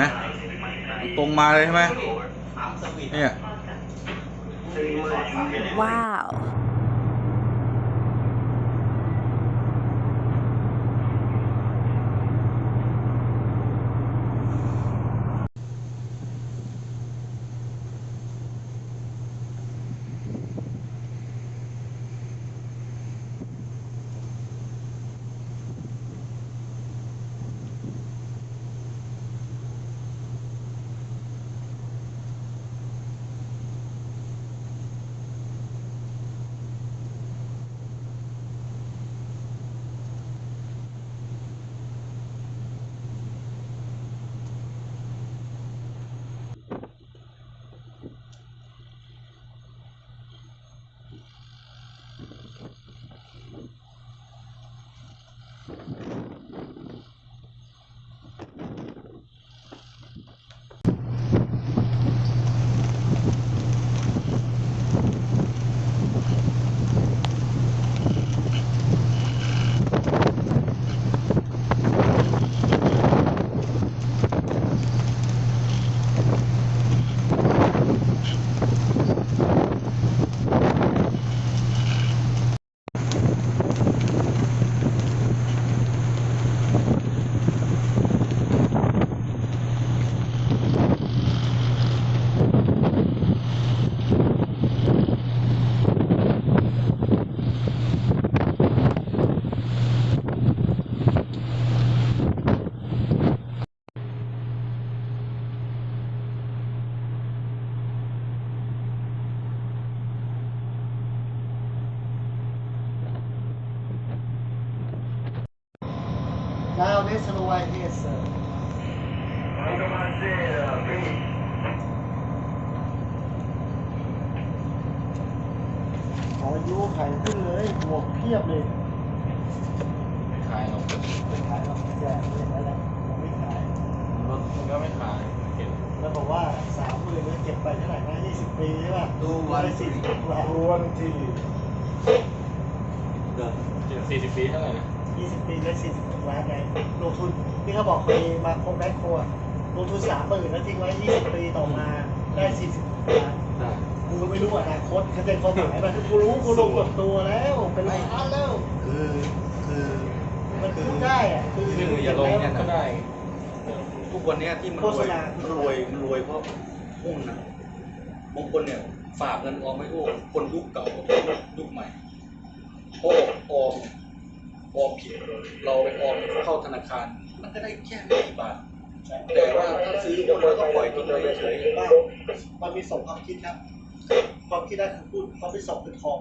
นะตรงมาเลยใช่ไหมเนี่ยว้าว ขออายุไข่ขึ้นเลยบวกเพียบเลยขายหรอกไม่ขายหรอกแจกเลยนั่นแหละผมไม่ขายรถมันก็ไม่ขายเก็บแล้วบอกว่าสามหมื่นแล้วเก็บไปเท่าไหร่นะยี่สิบปีใช่ป่ะดูวันได้สี่สิบล้านวันที่เก็บสี่สิบปีเท่าไหร่นะยี่สิบปีได้สี่สิบล้านไงลงทุนที่เขาบอกเคยมาครบแบ็คโคอะลงทุนสามหมื่นแล้วทิ้งไว้ยี่สิบปีต่อมาได้สี่สิบล้านได้ กูก็ไม่รู้อนาคตเขาจะความหมายมันกูรู้กูลงกับตัวแล้ว เป็นล้านแล้ว คือคือมันพูดได้อะคือคืออย่าลงเนี่ยก็ได้ทุกวันเนี้ยที่มันรโฆษวยณามันรวยมันรวยเพราะหุ้นนะบางคนเนี่ยฝากเงินออมไม่ถูกคนยุคเก่ากับคนยุคใหม่เพราะออมออมผิดเราไปออมเข้าธนาคาร มันก็ได้แค่ไม่กี่บาทแต่ว่าถ้าซื้อหุ้นแล้วก็ปล่อยทิ้งไว้เฉยบ้านมันมีสองความคิดครับ ความคิดแรกคือพูดความที่สองคือทอง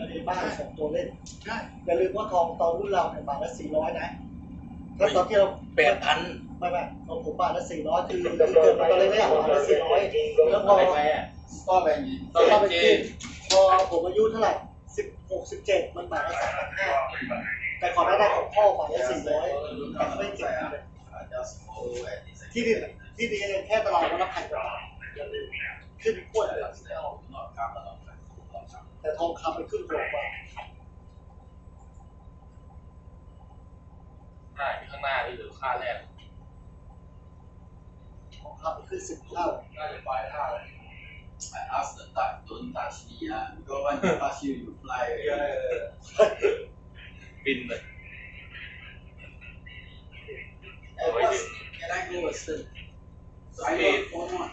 อันนี้บ้านสองตัวเล่นๆใช่อย่าลืมว่าทองตอนรุ่นเราเนี่ยบาทละสี่ร้อยนะแล้วตอนที่เราแปดพันไม่ไม่ของผมบาทละสี่ร้อยคือคือเกิดมาตอนแรกๆบาทละสี่ร้อยแล้วพอก็แบ่งยินตอนเราไปกินพอผมอายุเท่าไหร่สิบหกสิบเจ็ดมันบาทละสามพันห้าแต่ก่อนหน้านั้นของพ่อบาทละสี่ร้อยแต่ไม่เจ็บเลยที่ดินที่ดินแค่ตลาดวันละพันกว่าบาทอย่าลืม ขึ้นพวดเลยแต่ทองคำมันขึ้นหกบาทใช่ข้างหน้านี่หรือค่าแรกทองคำมันขึ้นสิบเท่าน่าจะไปท่าเลย I asked the duck don't touch me ah because when you touch you you fly away บินเลย and what's can I go western so I go for one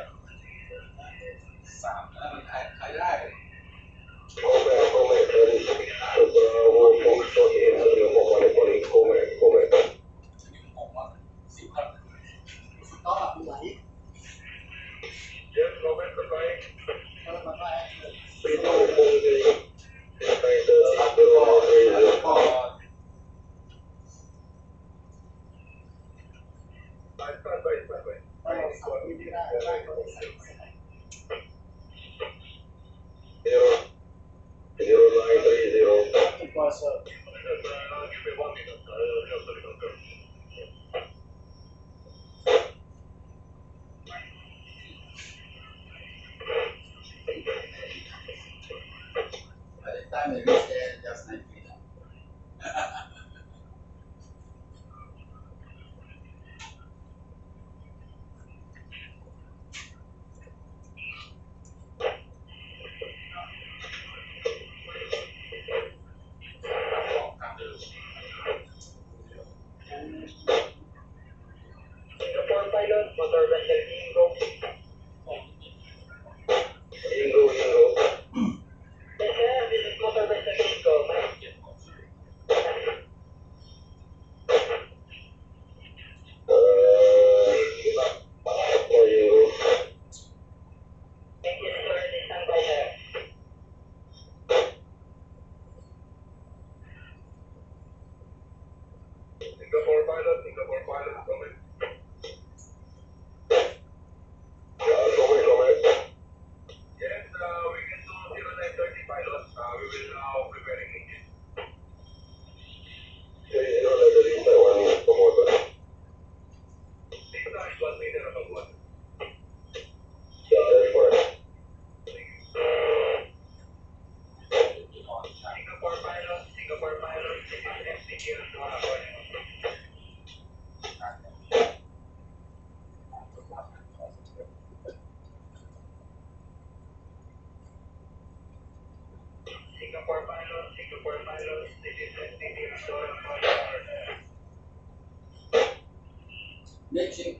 Netinho.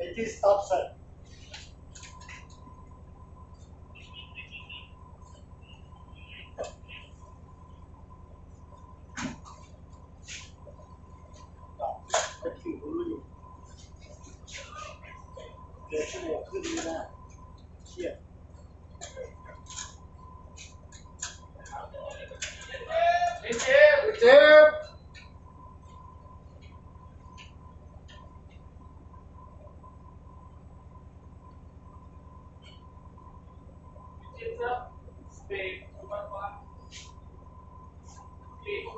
18 stops it.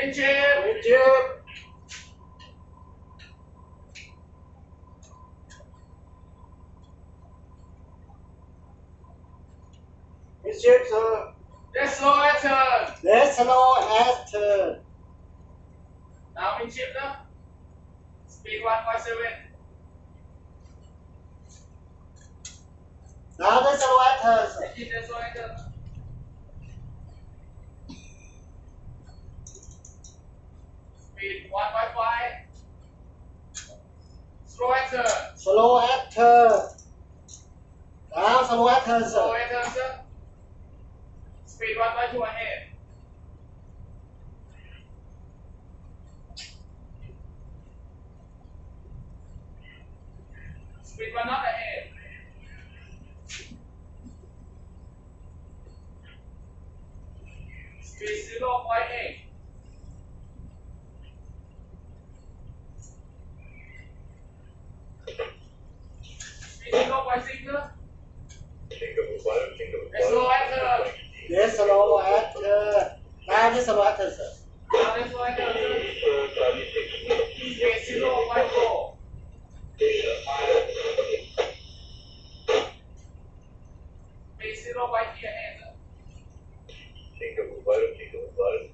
Richard! Richard! blow at buat uh, tanya sama atas. Zero by the end. Think of a word, think of a word.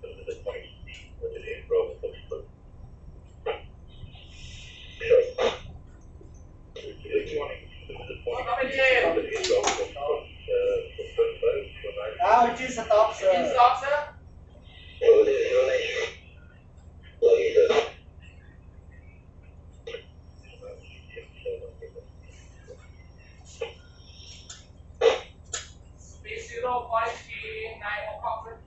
Wow, it is a top, sir. Top, sir. P0.39.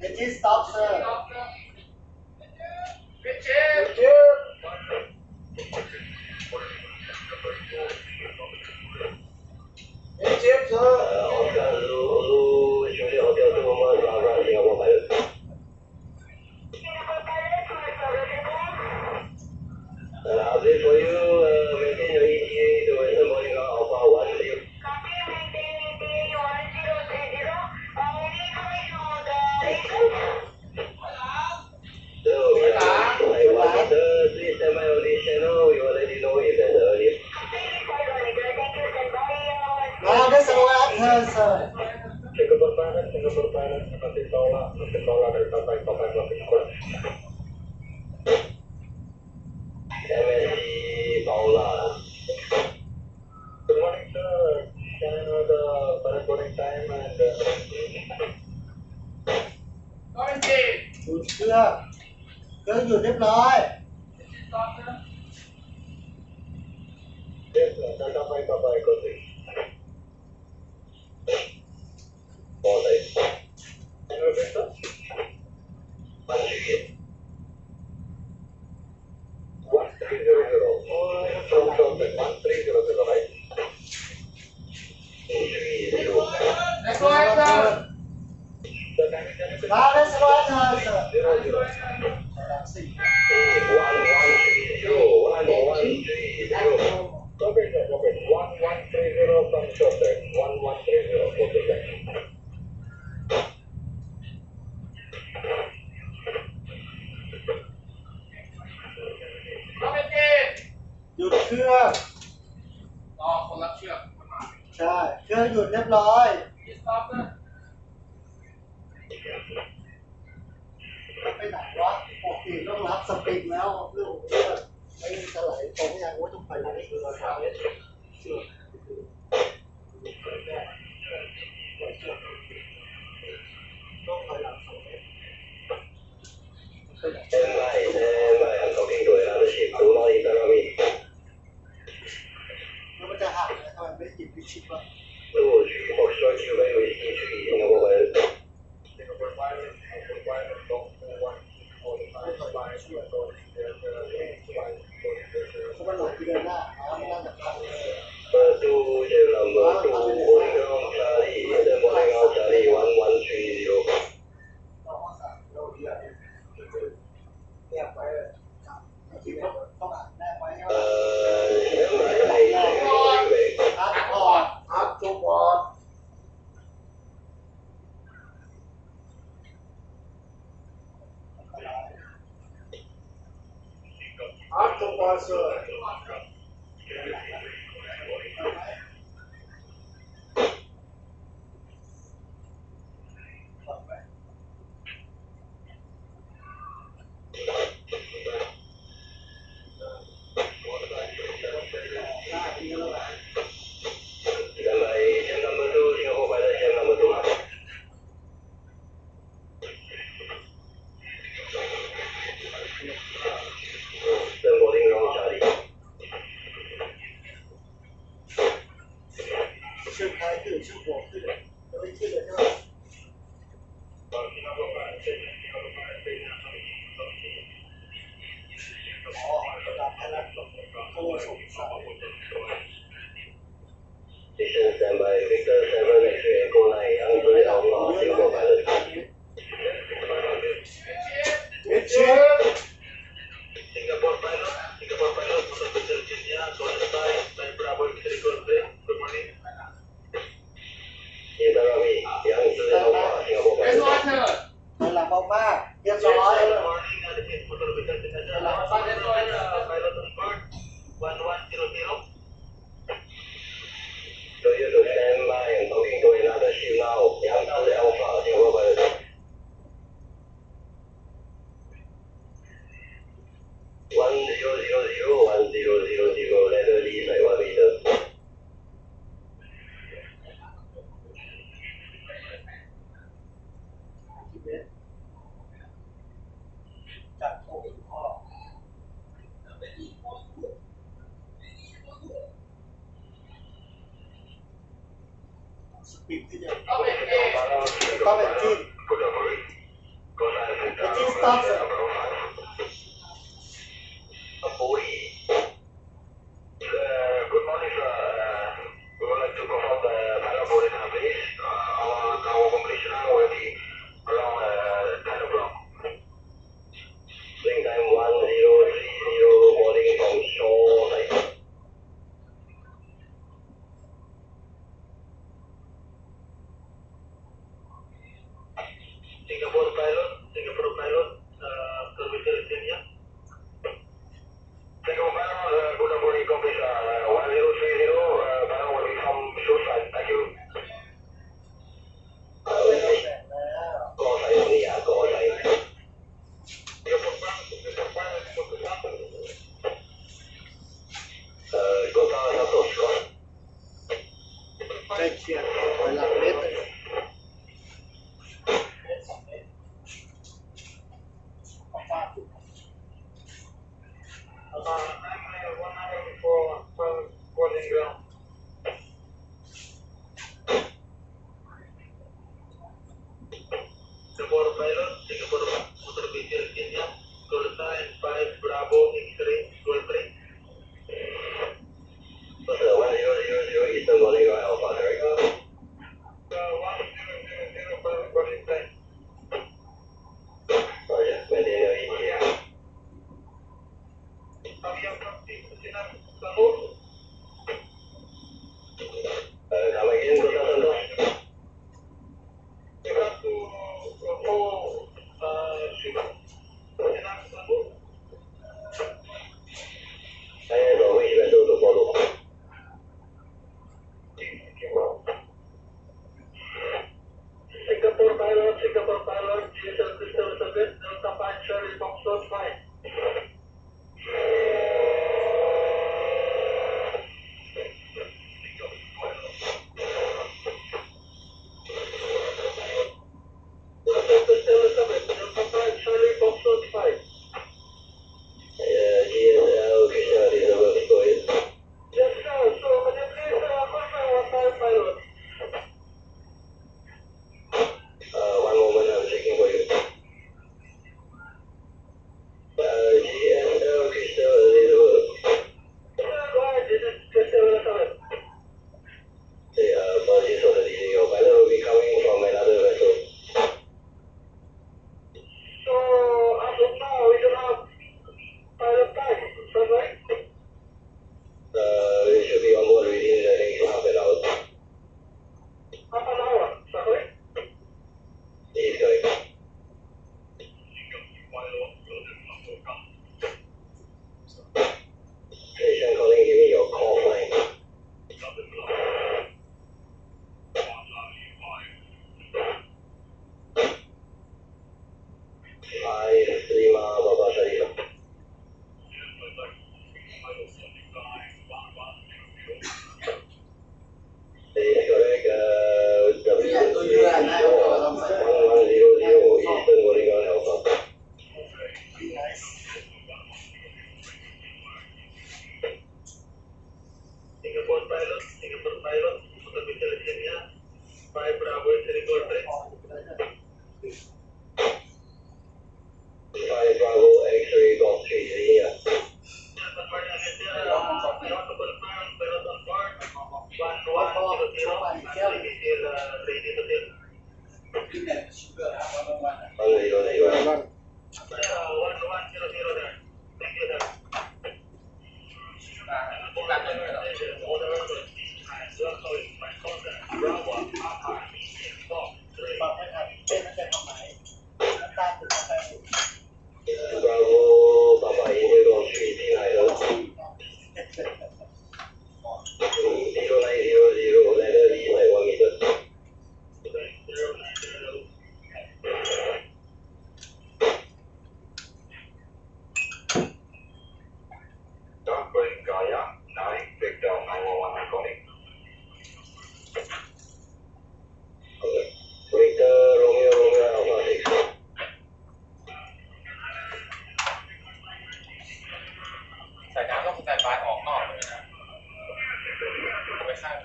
Richie, stop, sir. Richie! Richie! Richie, sir. sabe. Tengo dos panas, tengo dos panas, no te sola, no te sola, no te sola, no te sola. of the country to the right. Record, sir. That is what, sir. สปริงแล้วลูกไม่สลายตรงอย่างว่าต้องไปไหนคือเราทำเนี่ย งียบไปเลย มากๆเรียบร้อย Come and eat. It is tough.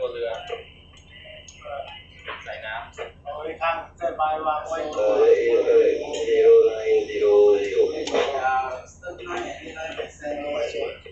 ัวเรือใส่น้ำเอาไว้ข้างเส้นายวางไว้เลยโดยโดยโดยโดย